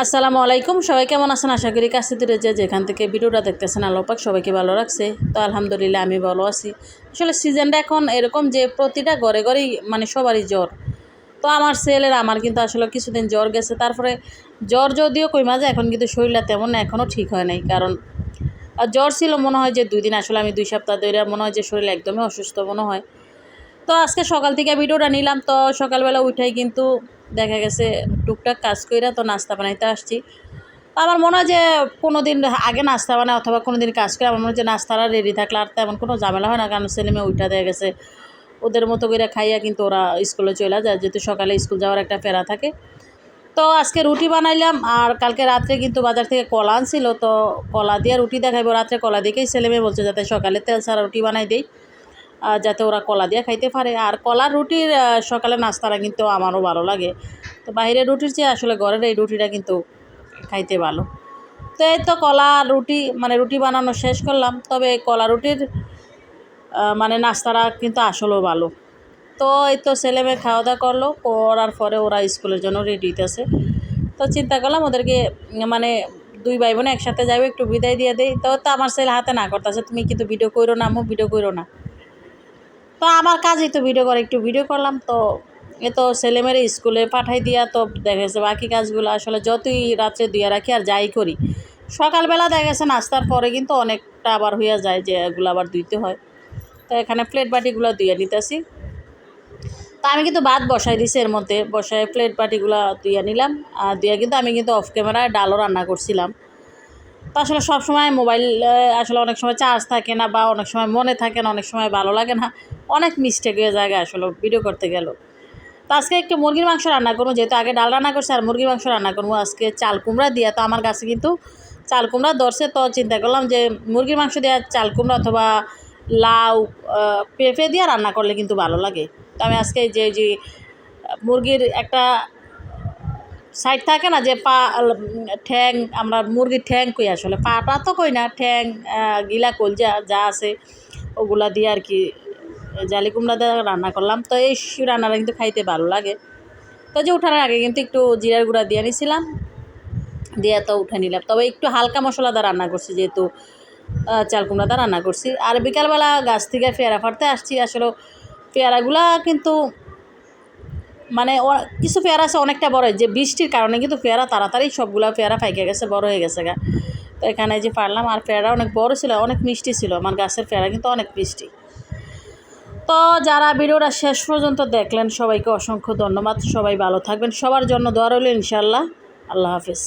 আসসালামু আলাইকুম, সবাই কেমন আছেন? আশা করি কাছে দূরে যে যেখান থেকে ভিডিওটা দেখতেছেন আলোপাক সবাইকে ভালো রাখছে। তো আলহামদুলিল্লাহ আমি ভালো আছি। আসলে সিজনটা এখন এরকম যে প্রতিটা ঘরে ঘরেই মানে সবারই জ্বর। তো আমার ছেলের, আমার কিন্তু আসলে কিছুদিন জ্বর গেছে। তারপরে জ্বর যদিও কই মাঝে, এখন কিন্তু শরীরটা তেমন এখনও ঠিক হয় নাই। কারণ আর জ্বর ছিল মনে হয় যে দুই দিন, আসলে আমি দুই সপ্তাহ ধরে মনে হয় যে শরীর একদমই অসুস্থ মনে হয়। তো আজকে সকাল থেকে ভিডিওটা নিলাম তো সকালবেলা উঠাই কিন্তু দেখা গেছে টুকটাক কাজ কইরা তো নাস্তা বানাইতে আসছি। আমার মনে হয় যে কোনো দিন আগে নাস্তা বানায় অথবা কোনো দিন কাজ করে আমার মনে হয় যে নাস্তাটা রেডি থাকলে আর তেমন কোনো ঝামেলা হয় না কারণ ছেলে মেয়ে উঠা দেয়া গেছে। ওদের মতো করে খাইয়া কিন্তু ওরা স্কুলে চলে যায় যেহেতু সকালে স্কুল যাওয়ার একটা ফেরা থাকে। তো আজকে রুটি বানাইলাম আর কালকে রাত্রে কিন্তু বাজার থেকে কলা আনছিল তো কলা দিয়ে রুটি দেখাইবো। রাত্রে কলা দিকেই ছেলে মেয়ে বলছে যাতে সকালে তেল ছাড়া রুটি বানাই আহ, যাতে ওরা কলা দিয়ে খাইতে পারে। আর কলার রুটির সকালে নাস্তাটা কিন্তু আমারও ভালো লাগে। তো বাইরের রুটির চেয়ে আসলে ঘরের এই রুটিটা কিন্তু খাইতে ভালো। তো এই তো কলা, রুটি মানে রুটি বানানো শেষ করলাম। তবে কলা রুটির মানে নাস্তাটা কিন্তু আসলেও ভালো। তো এই তো ছেলে মেয়ে খাওয়া দাওয়া করল। করার পরে ওরা স্কুলের জন্য রেডি হইতেছে। তো চিন্তা করলাম ওদেরকে মানে দুই ভাই বোন একসাথে যাবে একটু বিদায় দিয়ে দেই। তো তো আমার ছেলে হাতে না করতেছে। তুমি কিন্তু ভিডিও করো না, আম্মু ভিডিও করো না। তো আমার কাজই তো ভিডিও করে, একটু ভিডিও করলাম তো এ তো ছেলেমেয়েরা স্কুলে পাঠাই দিয়া তো দেখা গেছে বাকি কাজগুলো আসলে যতই রাত্রে দিয়ে রাখি আর যাই করি। সকালবেলা দেখা গেছে নাস্তার পরে কিন্তু অনেকটা আবার হইয়া যায় যে এগুলো আবার ধুইতে হয়। তো এখানে প্লেট বাটিগুলো ধুয়ে নিতেছি। তা আমি কিন্তু ভাত বসাই দিছি এর মধ্যে, বসায় প্লেট বাটিগুলো ধুয়ে নিলাম আর ধুয়ে কিন্তু আমি কিন্তু অফ ক্যামেরায় ডালও রান্না করছিলাম। তো আসলে সবসময় মোবাইল আসলে অনেক সময় চার্জ থাকে না বা অনেক সময় মনে থাকে না, অনেক সময় ভালো লাগে না। অনেক মিস্টেক হয়ে যায় আসলে ভিডিও করতে গেল। তো আজকে একটু মুরগির মাংস রান্না করব, যেহেতু আগে ডাল রান্না করছি, আর মুরগির মাংস রান্না করব। আজকে চাল কুমড়া দিয়ে, তো আমার কাছে কিন্তু চাল কুমড়া দর্শে তো চিন্তা করলাম যে মুরগির মাংস দিয়ে চাল কুমড়া অথবা লাউ পেঁপে দিয়ে রান্না করলে কিন্তু ভালো লাগে। তো আমি আজকে যে যে, মুরগির একটা সাইড থাকে না যে পা ঠ্যাং, আমরা মুরগির ঠ্যাং কই আসলে পাটা তো কই না, ঠ্যাং গিলা কলজা যা আছে, ওগুলা দিয়ে আর কি জালি কুমড়া দিয়ে রান্না করলাম। তো এই রান্নাটা কিন্তু খাইতে ভালো লাগে। তো যে উঠানোর আগে কিন্তু একটু জিরার গুঁড়া দিয়ে নিছিলাম। দিয়ে তো উঠে নিলাম। তবে একটু হালকা মশলা দিয়ে রান্না করছি যেহেতু চাল কুমড়া দিয়ে রান্না করছি। আর বিকালবেলা গাছ থেকে পেয়ারা ফাড়তে আসছি। আসলে পেয়ারাগুলা কিন্তু মানে কিছু পেয়ারা আছে অনেকটা বড়। যে বৃষ্টির কারণে কিন্তু পেয়ারা তাড়াতাড়ি সবগুলো পেয়ারা পাইকে গেছে, বড় হয়ে গেছে গা। তো এখানে যে পারলাম আর পেয়ারা অনেক বড় ছিল, অনেক মিষ্টি ছিল। আমার গাছের পেয়ারা কিন্তু অনেক মিষ্টি। তো যারা ভিডিওটা শেষ পর্যন্ত দেখলেন, সবাইকে অসংখ্য ধন্যবাদ। সবাই ভালো থাকবেন। সবার জন্য দোয়া রইল ইনশাল্লাহ আল্লাহ হাফিজ।